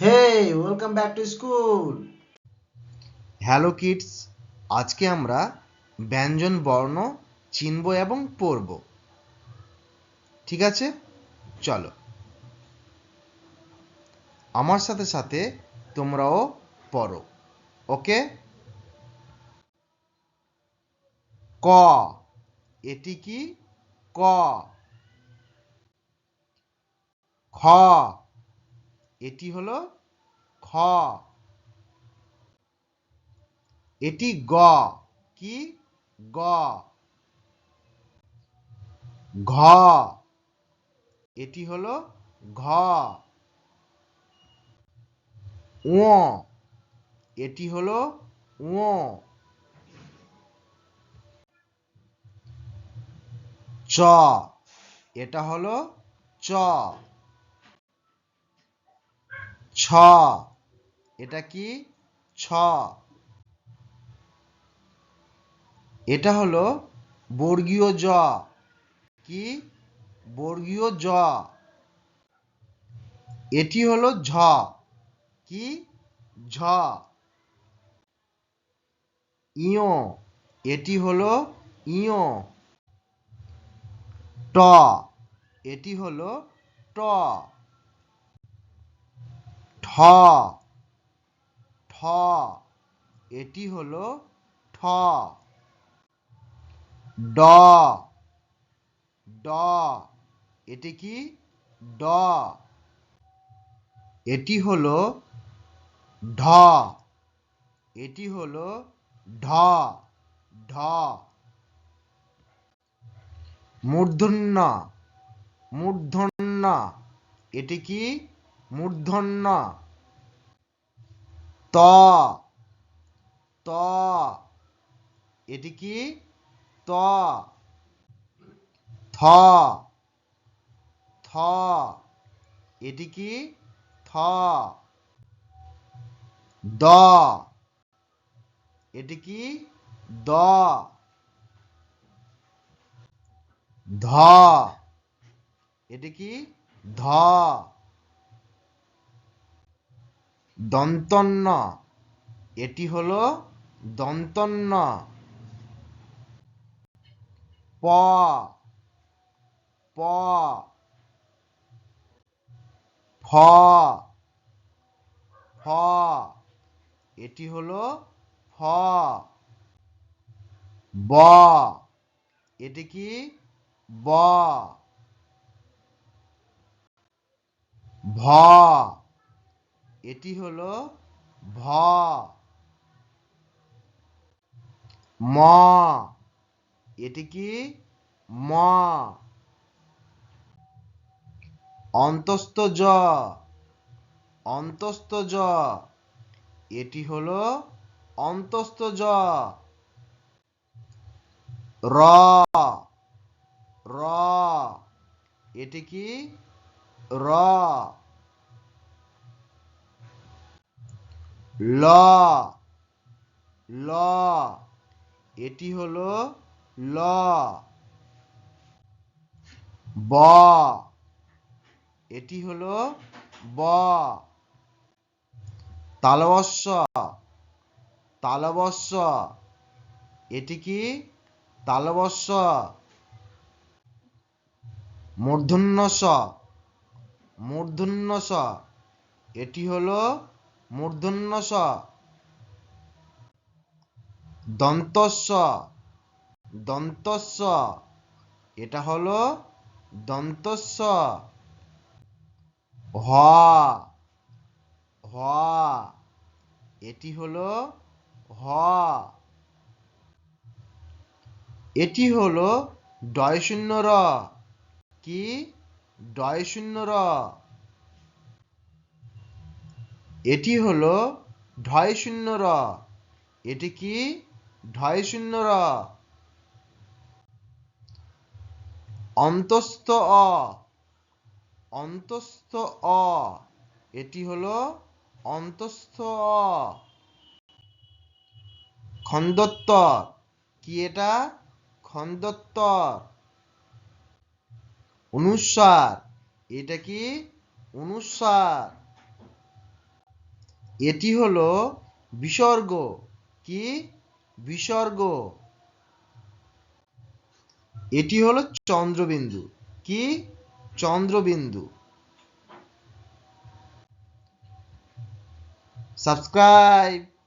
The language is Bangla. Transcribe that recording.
Hey, welcome back to school. Hello kids আজকে আমরা ব্যঞ্জন বর্ণ চিনব এবং পড়ব। ঠিক আছে? চলো। আমার সাথে সাথে তোমরাও পড়ো। ওকে? ক। এটি কি? ক। খ। এটি হলো খ। এটি গ। কি? গ। ঘ। এটি হলো ঘ। ও এটি হলো ও চ। এটা হলো চ। ছ। এটা কি? ছ। এটা হলো বর্গীয় জ। কি? বর্গীয় জ। এটি হলো ঝ। কি? ঝ। ইয়। এটি হলো ইয়। ট। এটি হলো ট। ঠ। এটি হলো ঠ। ড। ড। এটি কি? ড। এটি হলো ঢ। এটি হলো ঢ। ঢ। মূর্ধন্য। মূর্ধন্য। এটি কি? মূর্ধন্য। ত। ত। এটি কি? ত। থ। থ। এটি কি? থ। দ। এটি কি? দ। ধ। এটি কি? ধ। দন্তন্য এটি হলো দন্তন্য প। প। ফ। ফ। এটি হলো ফ। ব। এটি কি? ব। ভ। এটি হল ভ। ম। এটি কি? ম। অন্তস্থ জ। অন্তস্থ জ। এটি হল অন্তস্থ জ। র। র। এটি কি? র। ল। ল। এটি হলো ল। ব। এটি হলো ব। তালবস্য তালবস্য এটি কি? তালবস্য মূর্ধন্য স মূর্ধন্য স এটি হলো মূর্ধন্য স দন্তস্ব দন্তস্ব, এটা হলো দন্তস্ব। হ হ, এটি হলো হ। এটি হলো ডয় শূন্য র, কি? ডয় শূন্য র। এটি হলো ঢয় শূন্য র। এটি কি? ঢয় শূন্য র। অন্তস্থ অ। অন্তস্থ অ। এটি হলো অন্তস্থ অ। খন্দত্তর কি এটা? খন্দত্তর অনুসার। এটা কি? অনুস্বার এটি হলো বিসর্গ। কি? বিসর্গ। এটি হলো চন্দ্রবিন্দু। কি? চন্দ্রবিন্দু। সাবস্ক্রাইব।